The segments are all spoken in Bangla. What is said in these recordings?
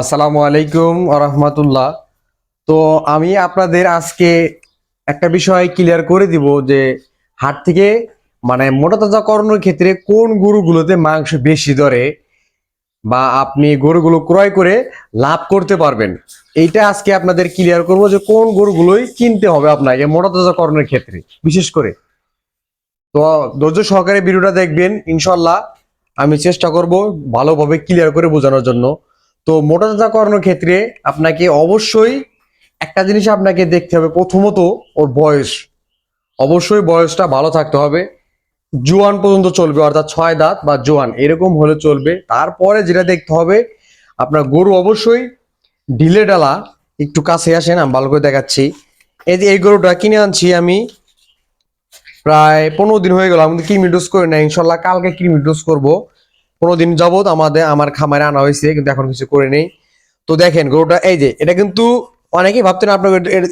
আসসালামু আলাইকুম রহমতুল্লাহ। তো আমি আপনাদের আজকে একটা বিষয় ক্লিয়ার করে দিব যে হাট থেকে মানে মোটা করানোর ক্ষেত্রে কোন গরুগুলোতে মাংস বেশি ধরে বা আপনি গরুগুলো ক্রয় করে লাভ করতে পারবেন। এইটা আজকে আপনাদের ক্লিয়ার করব যে কোন গরুগুলোই কিনতে হবে আপনাকে মোটা তাজা করানোর ক্ষেত্রে, বিশেষ করে। তো ধৈর্য সহকারে ভিডিওটা দেখবেন ইনশাল্লাহ আমি চেষ্টা করব ভালোভাবে ক্লিয়ার করে বোঝানোর জন্য। তো মোটা তাজা করানোর ক্ষেত্রে আপনাকে অবশ্যই একটা জিনিস আপনাকে দেখতে হবে প্রথমত ওর বয়স। অবশ্যই বয়সটা ভালো থাকতে হবে। জোয়ান পর্যন্ত চলবে, অর্থাৎ ছয় দাঁত বা জোয়ান, এরকম হলে চলবে। তারপরে যেটা দেখতে হবে, আপনার গরু অবশ্যই ঢিলে ডালা একটু কাছে আসেন, আমি ভালো করে দেখাচ্ছি। এই যে এই গরুটা কিনে আনছি আমি প্রায় পনেরো দিন হয়ে গেল, আমি কৃমি ডোজ করি না ইনশাল্লাহ কালকে কৃমি ডোজ করব। পনেরো দিন যাবত আমাদের, আমার খামারে আনা হয়েছে, কিন্তু এখন কিছু করে নেই। তো দেখেন গরুটা, এই যে, এটা কিন্তু অনেকেই ভাবতেন আপনার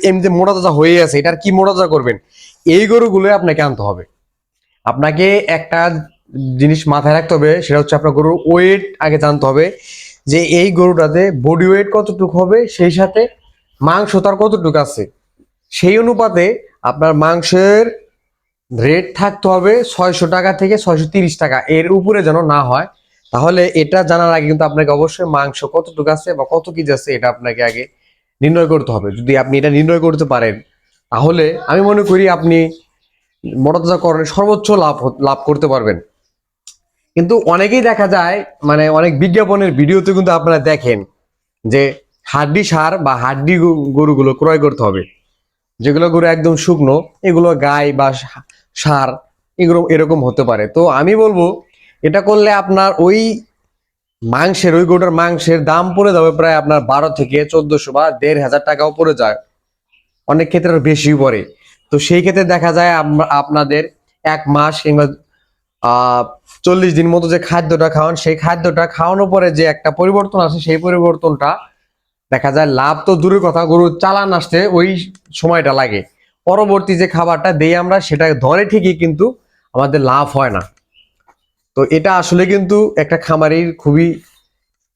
এমনিতে মোটা তাজা হয়ে আছে এটার কি মোটা তাজা করবেন? এই গরুগুলো আপনাকে আনতে হবে। আপনাকে একটা জিনিস মাথায় রাখতে হবে, সেটা হচ্ছে আপনার গরুর ওয়েট আগে জানতে হবে, যে এই গরুটাতে বডি ওয়েট কতটুকু হবে, সেই সাথে মাংস তার কতটুকু আছে। সেই অনুপাতে আপনার মাংসের রেট থাকতে হবে ছয়শো টাকা থেকে ছয়শো তিরিশ টাকা, এর উপরে যেন না হয়। তাহলে এটা জানার আগে কিন্তু আপনাকে অবশ্যই মাংস কতটুকু আছে বা কত কেজি আছে এটা আপনাকে আগে নির্ণয় করতে হবে। যদি আপনি এটা নির্ণয় করতে পারেন, তাহলে আমি মনে করি আপনি মোটাতাজাকরণে সর্বোচ্চ লাভ লাভ করতে পারবেন। কিন্তু অনেকেই দেখা যায় মানে অনেক বিজ্ঞাপনের ভিডিওতে কিন্তু আপনারা দেখেন যে হাড্ডি সার বা হাড্ডি গরুগুলো ক্রয় করতে হবে। যেগুলো গরু একদম শুকনো, এগুলো গাই বা সার, এগুলো এরকম হতে পারে। তো আমি বলব এটা করলে আপনার ওই মাংসের, ওই গরুটার মাংসের দাম পড়ে যাবে প্রায় আপনার বারো থেকে চোদ্দশো বা দেড় হাজার টাকাও পড়ে যায়। অনেক ক্ষেত্রে বেশি পড়ে। তো সেই ক্ষেত্রে দেখা যায় আপনাদের এক মাস কিংবা চল্লিশ দিন মতো যে খাদ্যটা খাওয়ান, সেই খাদ্যটা খাওয়ানোর পরে যে একটা পরিবর্তন আসে, সেই পরিবর্তনটা দেখা যায় লাভ তো দূরের কথা গরু চালান আসতে ওই সময়টা লাগে। পরবর্তী যে খাবারটা দেই আমরা, সেটা ধরে ঠিকই কিন্তু আমাদের লাভ হয় না। তো এটা আসলে কিন্তু একটা খামারির খুবই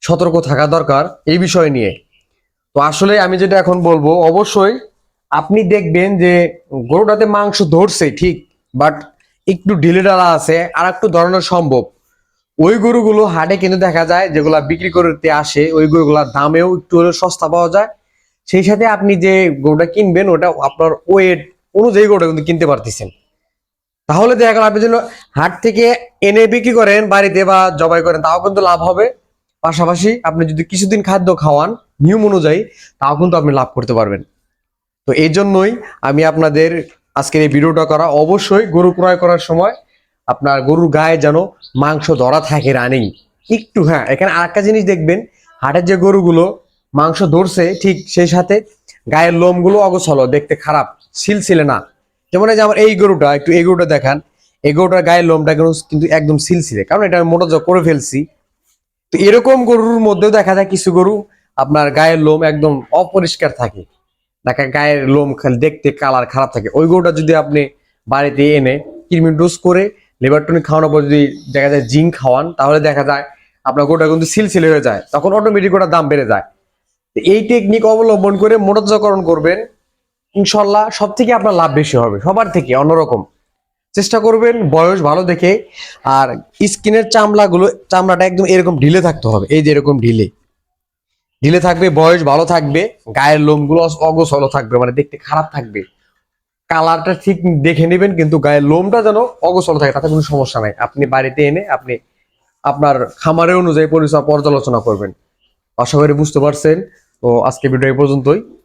সতর্ক থাকা দরকার এই বিষয় নিয়ে। তো আসলে আমি যেটা এখন বলব, অবশ্যই আপনি দেখবেন যে গরুটাতে মাংস ধরছে, ঠিক বাট একটু ঢিলে ডালা আছে আর একটু ধরানো সম্ভব। ওই গরুগুলো হাটে কিন্তু দেখা যায় যেগুলা বিক্রি করতে আসে, ওই গরুগুলার দামেও একটু হলেও সস্তা পাওয়া যায়। সেই সাথে আপনি যে গরুটা কিনবেন, ওটা আপনার ওয়েট অনুযায়ী গরুটা কিন্তু কিনতে পারতেছেন। তাহলে দেখা গেল আপনি যেন হাট থেকে এনে বিক্রি করেন বাড়িতে বা জবাই করেন, তাও কিন্তু লাভ হবে। পাশাপাশি আপনি যদি কিছুদিন খাদ্য খাওয়ান নিয়ম অনুযায়ী, তাও কিন্তু আপনি লাভ করতে পারবেন। তো এই জন্যই আমি আপনাদের আজকের এই ভিডিওটা করা, অবশ্যই গরু ক্রয় করার সময় আপনার গরুর গায়ে যেন মাংস ধরা থাকে রানিং একটু হ্যাঁ এখানে আরেকটা জিনিস দেখবেন, হাটের যে গরুগুলো মাংস ধরছে, ঠিক সেই সাথে গায়ের লোমগুলো অগোছালো, দেখতে খারাপ, সিলসিলে না। যেমন এই যে আমার এই গরুটা, একটু এই গরুটা দেখান। এই গরুটার গায়ের লোমটা কিন্তু- কিন্তু একদম সিলসিলে, কারণ এটা আমি মোটা করে ফেলছি। তো এরকম গরুর মধ্যেও দেখা যায় কিছু গরু আপনার গায়ের লোম একদম অপরিষ্কার থাকে। দেখা গায়ের লোম খালি দেখতে কালার খারাপ থাকে। ওই গরুটা যদি আপনি বাড়িতে এনে কৃমি ডোজ করে লিভার টনিক খাওয়ানোর পর যদি দেখা যায় জিঙ্ক খাওয়ান, তাহলে দেখা যায় আপনার গরুটা কিন্তু সিলসিলে হয়ে যায়। তখন অটোমেটিক ওটার দাম বেড়ে যায়। এই টেকনিক অবলম্বন করে মোটাজাকরণ করবেন। ইনশাল্লাহ সব থেকে আপনার লাভ বেশি হবে, সবার থেকে অন্যরকম। চেষ্টা করবেন বয়স ভালো দেখে, আর স্কিনের চামড়াগুলো, চামড়াটা একদম এরকম ঢিলে থাকতে হবে, এই যে এরকম ঢিলে। ঢিলে থাকবে, বয়স ভালো থাকবে, গায়ের লোমগুলো অগোছালো থাকবে মানে দেখতে খারাপ থাকবে। কালারটা ঠিক দেখে নেবেন, কিন্তু গায়ের লোমটা যেন অগোছালো থাকে, তাতে কোনো সমস্যা নাই। আপনি বাড়িতে এনে আপনি আপনার খামারের অনুযায়ী পরিচয় পর্যালোচনা করবেন। আশা করি বুঝতে পারছেন। তো আজকে ভিডিও এই পর্যন্তই।